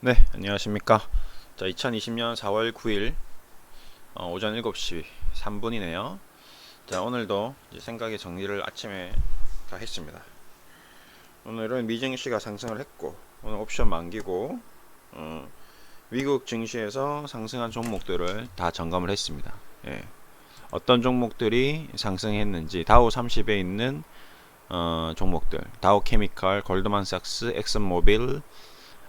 네, 안녕하십니까. 자, 2020년 4월 9일 어, 오전 7시 3분이네요. 자, 오늘도 생각의 정리를 아침에 다 했습니다. 오늘은 미증 시가 상승을 했고, 오늘 옵션 만기고, 어, 미국 증시에서 상승한 종목들을 다 점검을 했습니다. 예. 어떤 종목들이 상승했는지 다우 30에 있는 어, 종목들, 다우 케미칼, 골드만삭스, 엑슨모빌,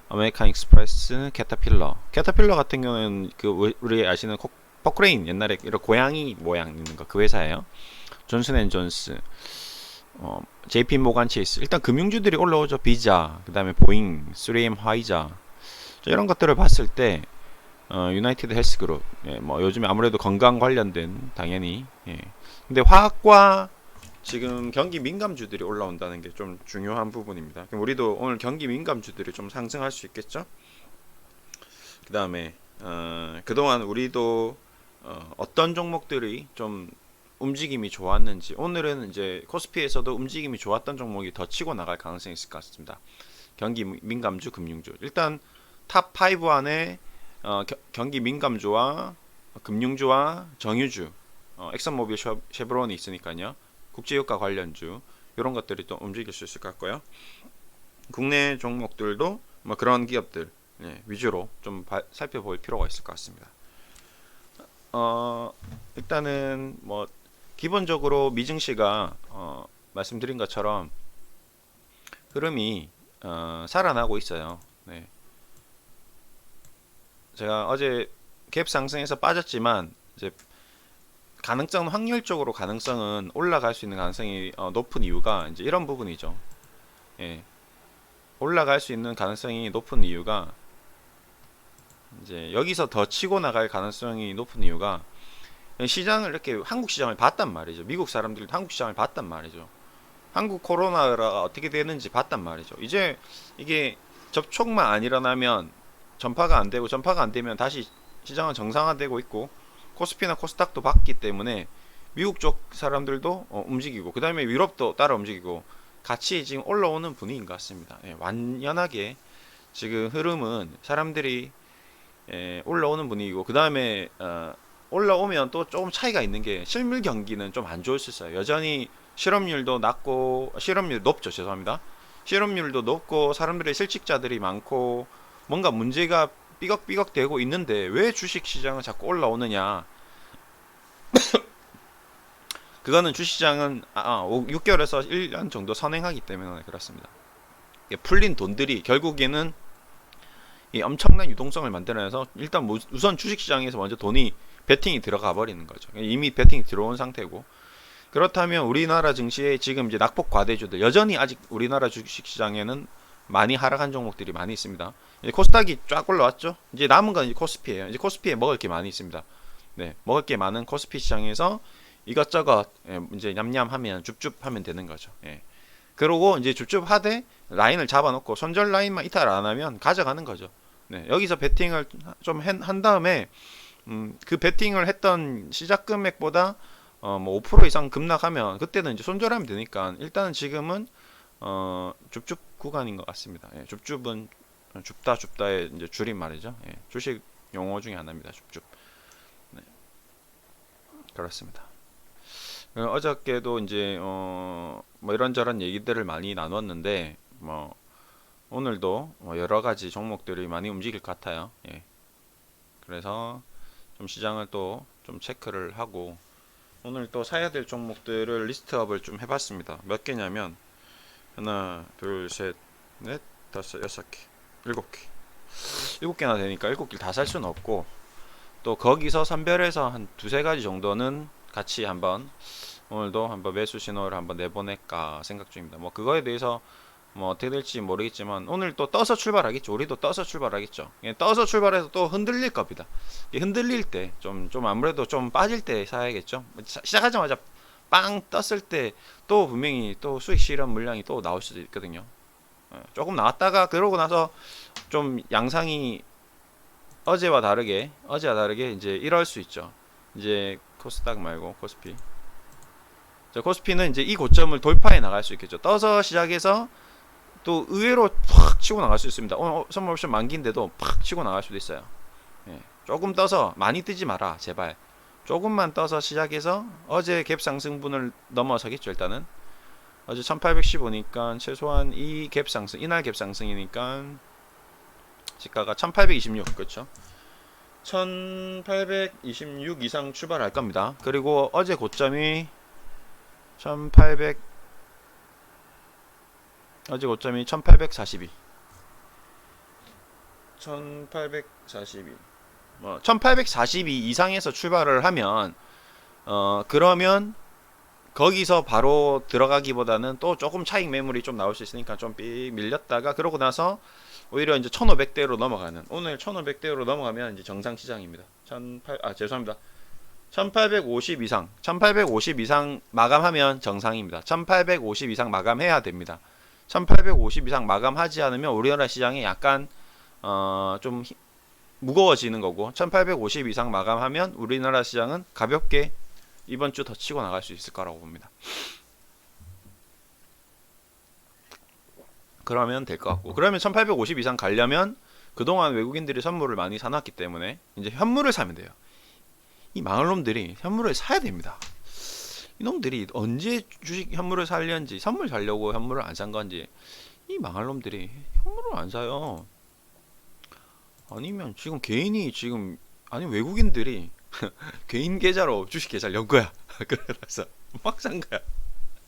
아메리칸 익스프레스, 캐터필러. 캐터필러 같은 경우는 그 우- 우리 아시는 코- 포크레인 옛날에 이런 고양이 모양 있는 거 그 회사예요. 존슨앤존스, 어, JP 모간 체이스. 일단 금융주들이 올라오죠. 비자, 그다음에 보잉, 3M 화이자. 자, 이런 것들을 봤을 때 어, 유나이티드 헬스그룹, 예, 뭐 요즘에 아무래도 건강 관련된 당연히. 예. 근데 화학과 지금 경기 민감주들이 올라온다는 게 좀 중요한 부분입니다. 그럼 우리도 오늘 경기 민감주들이 좀 상승할 수 있겠죠? 그 다음에 어, 그동안 우리도 어, 어떤 종목들이 좀 움직임이 좋았는지 오늘은 이제 코스피에서도 움직임이 좋았던 종목이 더 치고 나갈 가능성이 있을 것 같습니다. 경기 미- 민감주, 금융주. 일단 탑 5 안에 어, 겨- 경기 민감주와 금융주와 정유주, 어, 엑슨모빌, 쉐- 쉐브론이 있으니까요. 국제유가 관련주 이런 것들이 또 움직일 수 있을 것 같고요. 국내 종목들도 뭐 그런 기업들 예, 위주로 좀 바- 살펴볼 필요가 있을 것 같습니다. 어, 일단은 뭐 기본적으로 미증시가 어, 말씀드린 것처럼 흐름이 어, 살아나고 있어요. 네. 제가 어제 갭 상승해서 빠졌지만 이제 가능성 확률적으로 가능성은 올라갈 수 있는 가능성이 어, 높은 이유가 이제 이런 부분이죠. 예. 올라갈 수 있는 가능성이 높은 이유가 이제 여기서 더 치고 나갈 가능성이 높은 이유가 시장을 이렇게 한국 시장을 봤단 말이죠. 미국 사람들도 한국 시장을 봤단 말이죠. 한국 코로나가 어떻게 되는지 봤단 말이죠. 이제 이게 접촉만 안 일어나면 전파가 안 되고 전파가 안 되면 다시 시장은 정상화되고 있고 코스피나 코스닥도 봤기 때문에 미국 쪽 사람들도 어, 움직이고 그 다음에 유럽도 따라 움직이고 같이 지금 올라오는 분위기인 것 같습니다. 예, 완연하게 지금 흐름은 사람들이 예, 올라오는 분위기고 그 다음에 어, 올라오면 또 조금 차이가 있는 게 실물 경기는 좀 안 좋을 수 있어요. 여전히 실업률도 낮고 실업률 높죠. 죄송합니다. 실업률도 높고 사람들의 실직자들이 많고 뭔가 문제가 삐걱삐걱 되고 있는데 왜 주식 시장은 자꾸 올라오느냐? 그거는 주시장은 아, 6개월에서 1년 정도 선행하기 때문에 그렇습니다. 풀린 돈들이 결국에는 이 엄청난 유동성을 만들어내서 일단 뭐 우선 주식시장에서 먼저 돈이 베팅이 들어가 버리는 거죠. 이미 베팅이 들어온 상태고 그렇다면 우리나라 증시에 지금 이제 낙폭 과대주들 여전히 아직 우리나라 주식시장에는 많이 하락한 종목들이 많이 있습니다. 이제 코스닥이 쫙 올라왔죠. 이제 남은 건 이제 코스피예요. 이제 코스피에 먹을 게 많이 있습니다. 네, 먹을 게 많은 코스피 시장에서 이것저것 예, 이제 냠냠하면 줍줍하면 되는 거죠. 예. 그러고 이제 줍줍하되 라인을 잡아놓고 손절 라인만 이탈 안 하면 가져가는 거죠. 네, 여기서 베팅을 좀 한 다음에 음, 그 베팅을 했던 시작 금액보다 어, 뭐 5% 이상 급락하면 그때는 이제 손절하면 되니까 일단은 지금은 어, 줍줍 구간인 것 같습니다. 예, 줍줍은 줍다 줍다의 이제 줄임 말이죠. 예, 주식 용어 중에 하나입니다. 줍줍. 네. 그렇습니다. 어, 어저께도 이제 어, 뭐 이런저런 얘기들을 많이 나눴는데 뭐 오늘도 뭐 여러 가지 종목들이 많이 움직일 것 같아요. 예. 그래서 좀 시장을 또 좀 체크를 하고 오늘 또 사야 될 종목들을 리스트업을 좀 해봤습니다. 몇 개냐면 하나, 둘, 셋, 넷, 다섯, 여섯 개, 일곱 개. 일곱 개나 되니까 일곱 개를 다 살 수는 없고 또 거기서 선별해서 한 두세 가지 정도는 같이 한번 오늘도 한번 매수 신호를 한번 내보낼까 생각 중입니다. 뭐 그거에 대해서 뭐 어떻게 될지 모르겠지만 오늘 또 떠서 출발하겠죠. 우리도 떠서 출발하겠죠. 예, 떠서 출발해서 또 흔들릴 겁니다. 이 흔들릴 때좀좀 아무래도 좀 빠질 때 사야겠죠. 시- 시작하자마자 빵 떴을 때 또 분명히 또 수익 실현 물량이 또 나올 수도 있거든요. 예, 조금 나왔다가 그러고 나서 좀 양상이 어제와 다르게 어제와 다르게 이제 이럴 수 있죠. 이제 코스닥 말고 코스피. 자, 코스피는 이제 이 고점을 돌파해 나갈 수 있겠죠. 떠서 시작해서 또 의외로 팍 치고 나갈 수 있습니다. 오늘 어, 선물 옵션 만기인데도 팍 치고 나갈 수도 있어요. 예, 조금 떠서 많이 뜨지 마라 제발. 조금만 떠서 시작해서 어제 갭 상승분을 넘어서겠죠 일단은. 어제 1815니까 최소한 이 갭 상승 이날 갭 상승이니까 시가가 1826 그렇죠. 1826 이상 출발할 겁니다. 그리고 어제 고점이 1800 어제 고점이 1842 1842 뭐 1842 이상에서 출발을 하면 어 그러면 거기서 바로 들어가기보다는 또 조금 차익 매물이 좀 나올 수 있으니까 좀 삐 밀렸다가 그러고 나서 오히려 이제 1500대로 넘어가는 오늘 1500대로 넘어가면 이제 정상 시장입니다. 1800, 아 죄송합니다. 1850 이상 1850 이상 마감하면 정상입니다. 1850 이상 마감해야 됩니다. 1850 이상 마감하지 않으면 우리나라 시장이 약간 어좀 무거워지는 거고 1850 이상 마감하면 우리나라 시장은 가볍게 이번 주 더 치고 나갈 수 있을 거라고 봅니다. 그러면 될 것 같고 그러면 1850 이상 가려면 그동안 외국인들이 선물을 많이 사놨기 때문에 이제 현물을 사면 돼요. 이 망할 놈들이 현물을 사야 됩니다. 이놈들이 언제 주식 현물을 살려는지 선물 살려고 현물을 안 산 건지 이 망할 놈들이 현물을 안 사요. 아니면 지금 개인이 지금 아니 외국인들이 개인 계좌로 주식 계좌를 연 거야. 그래서 막 산 거야.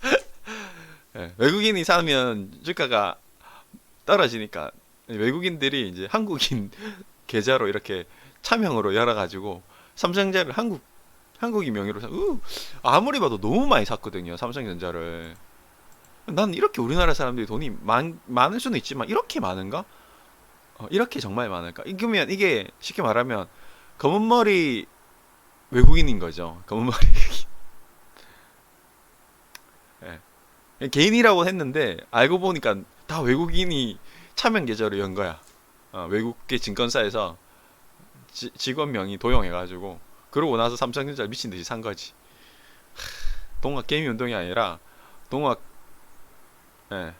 예, 외국인이 사면 주가가 떨어지니까 외국인들이 이제 한국인 계좌로 이렇게 차명으로 열어가지고 삼성전자를 한국 한국인 명의로 사. 으, 아무리 봐도 너무 많이 샀거든요. 삼성전자를. 난 이렇게 우리나라 사람들이 돈이 많, 많을 수는 있지만 이렇게 많은가? 어, 이렇게 정말 많을까? 이러면 이게 쉽게 말하면 검은 머리 외국인인 거죠. 검은 머리. 예. 개인이라고 했는데 알고 보니까 다 외국인이 차명 계좌로 연 거야. 어, 외국계 증권사에서 지, 직원명이 도용해가지고 그러고 나서 삼성전자 미친 듯이 산 거지. 하, 동학 게임 운동이 아니라 동학 예.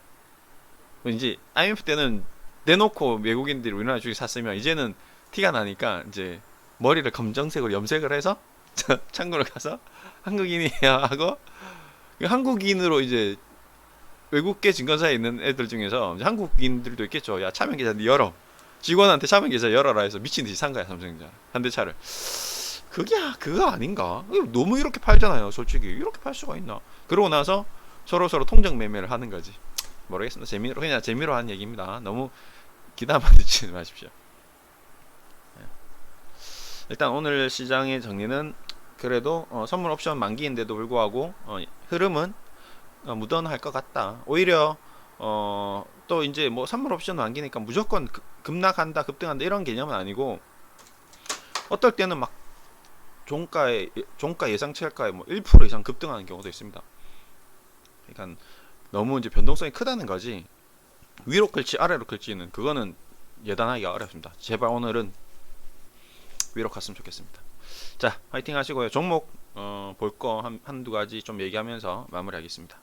이제 IMF 때는 내놓고 외국인들이 우리나라 주식 샀으면 이제는 티가 나니까 이제 머리를 검정색으로 염색을 해서 창고를 가서 한국인이야 하고 그 한국인으로 이제 외국계 증권사에 있는 애들 중에서 한국인들도 있겠죠. 야 차명 계좌 네 열어. 직원한테 차명 계좌 열어라 해서 미친 듯이 산 거야 삼성전자 현대차를. 그게 그거 아닌가? 너무 이렇게 팔잖아요. 솔직히 이렇게 팔 수가 있나? 그러고 나서 서로 서로 통정 매매를 하는 거지. 모르겠습니다. 재미로 그냥 재미로 한 얘기입니다. 너무 기다만 듣지 마십시오. 예. 일단 오늘 시장의 정리는 그래도 어, 선물 옵션 만기인데도 불구하고 어, 흐름은 어, 무던할 것 같다. 오히려 어, 또 이제 뭐 선물 옵션 만기니까 무조건 급- 급락한다, 급등한다 이런 개념은 아니고 어떨 때는 막 종가에 종가 예상치할가에 뭐 1% 이상 급등하는 경우도 있습니다. 그러니까 너무 이제 변동성이 크다는 거지 위로 클지 아래로 클지는 그거는 예단하기가 어렵습니다. 제발 오늘은 위로 갔으면 좋겠습니다. 자, 화이팅 하시고요. 종목 어, 볼 거 한, 한두 가지 좀 얘기하면서 마무리하겠습니다.